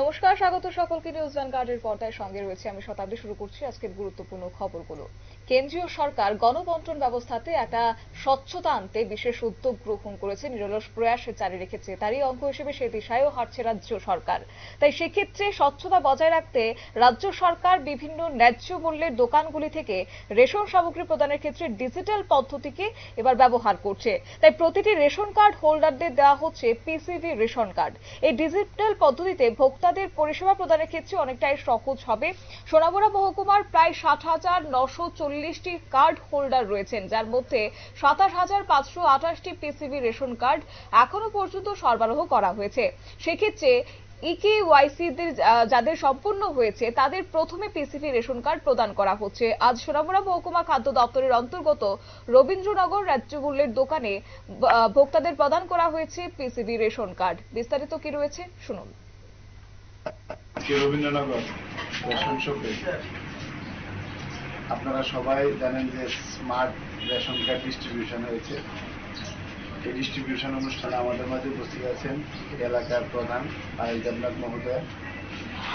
নমস্কার, স্বাগত সকলকে নিউজ ভ্যানগার্ডের পর্দায়। সঙ্গে রয়েছে আমি শতাব্দী, শুরু করছি আজকের গুরুত্বপূর্ণ খবরগুলো। কেন্দ্রীয় সরকার গণবন্টন ব্যবস্থাতে একটা স্বচ্ছতা আনতে বিশেষ উদ্যোগ গ্রহণ করেছে। নিরলস প্রয়াস জারি রেখেছে তারই অঙ্ক হিসেবে সে দিশায়ও হাঁটছে রাজ্য সরকার। তাই সেক্ষেত্রে স্বচ্ছতা বজায় রাখতে রাজ্য সরকার বিভিন্ন ন্যায্য মূল্যের দোকানগুলি থেকে রেশন সামগ্রী প্রদানের ক্ষেত্রে ডিজিটাল পদ্ধতিকে এবার ব্যবহার করছে। তাই প্রতিটি রেশন কার্ড হোল্ডারদের দেওয়া হচ্ছে পিসিবি রেশন কার্ড। এই ডিজিটাল পদ্ধতিতে ভোক্তাদের পরিষেবা প্রদানের ক্ষেত্রে অনেকটাই সহজ হবে। সোনামুড়া মহকুমার প্রায় ষাট হাজার নশো চল্লিশটি কার্ড হোল্ডার রয়েছেন, যার মধ্যে সাতাশ হাজার পাঁচশো আঠাশটি পিসিবি রেশন কার্ড এখনও পর্যন্ত সরবরাহ করা হয়েছে। সেক্ষেত্রে ইকেওয়াইসি যাদের সম্পূর্ণ হয়েছে, তাদের প্রথমে পিসিবি রেশন কার্ড প্রদান করা হচ্ছে। আজ সোনামুড়া মহকুমা খাদ্য দপ্তরের অন্তর্গত রবীন্দ্রনগর রাজ্য মূল্যের দোকানে ভোক্তাদের প্রদান করা হয়েছে পিসিবি রেশন কার্ড। বিস্তারিত কি রয়েছে, শুনুন। আজকে রবীন্দ্রনগর? রেশন শপে আপনারা সবাই জানেন যে স্মার্ট রেশন কার্ড ডিস্ট্রিবিউশন হয়েছে। এই ডিস্ট্রিবিউশন অনুষ্ঠানে আমাদের মাঝে উপস্থিত আছেন এলাকার প্রধান আইল দেবনাথ মহোদয়,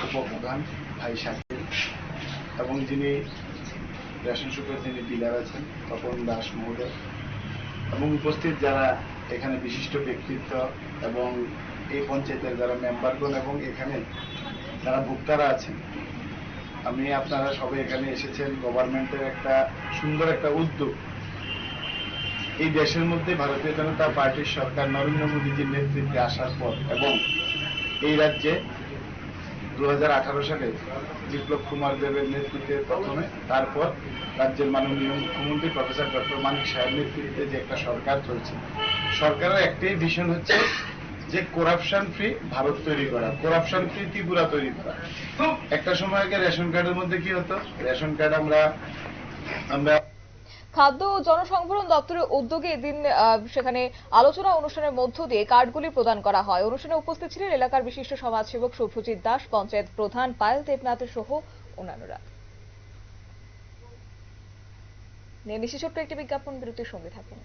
উপপ্রধান ভাই শাকিল এবং যিনি রেশন শপের যিনি ডিলার আছেন, তপন দাস মহোদয় এবং উপস্থিত যারা এখানে বিশিষ্ট ব্যক্তিত্ব এবং এই পঞ্চায়েতের যারা মেম্বারগণ এবং এখানে যারা ভোক্তারা আছেন, আমি আপনারা সবাই এখানে এসেছেন গভর্নমেন্টের একটা সুন্দর একটা উদ্যোগ। এই দেশের মধ্যে ভারতীয় জনতা পার্টির সরকার নরেন্দ্র মোদীজির নেতৃত্বে আসার পর এবং এই রাজ্যে দু হাজার আঠারো সালে বিপ্লব কুমার দেবের নেতৃত্বে প্রথমে, তারপর রাজ্যের মাননীয় মুখ্যমন্ত্রী প্রফেসর ডক্টর মানিক সাহেব নেতৃত্বে যে একটা সরকার চলছে। সরকারের একটাই ভিশন হচ্ছে যে করাপশন ফ্রি ভারত তৈরি করা করাপশন ফ্রি ত্রিপুরা তৈরি করা। একটা সময় আগে রেশন কার্ডের মধ্যে কি হতো? রেশন কার্ড আমরা আমরা খাদ্য ও জনসংবরণ দপ্তরের উদ্যোগে এদিন সেখানে আলোচনা অনুষ্ঠানের মধ্য দিয়ে কার্ডগুলি প্রদান করা হয়। অনুষ্ঠানে উপস্থিত ছিলেন এলাকার বিশিষ্ট সমাজসেবক শুভজিৎ দাস, পঞ্চায়েত প্রধান পায়েল দেবনাথ সহ অন্যান্যরা। নিয়ে নিশি একটি বিজ্ঞাপন বিরতির সঙ্গে থাকুন।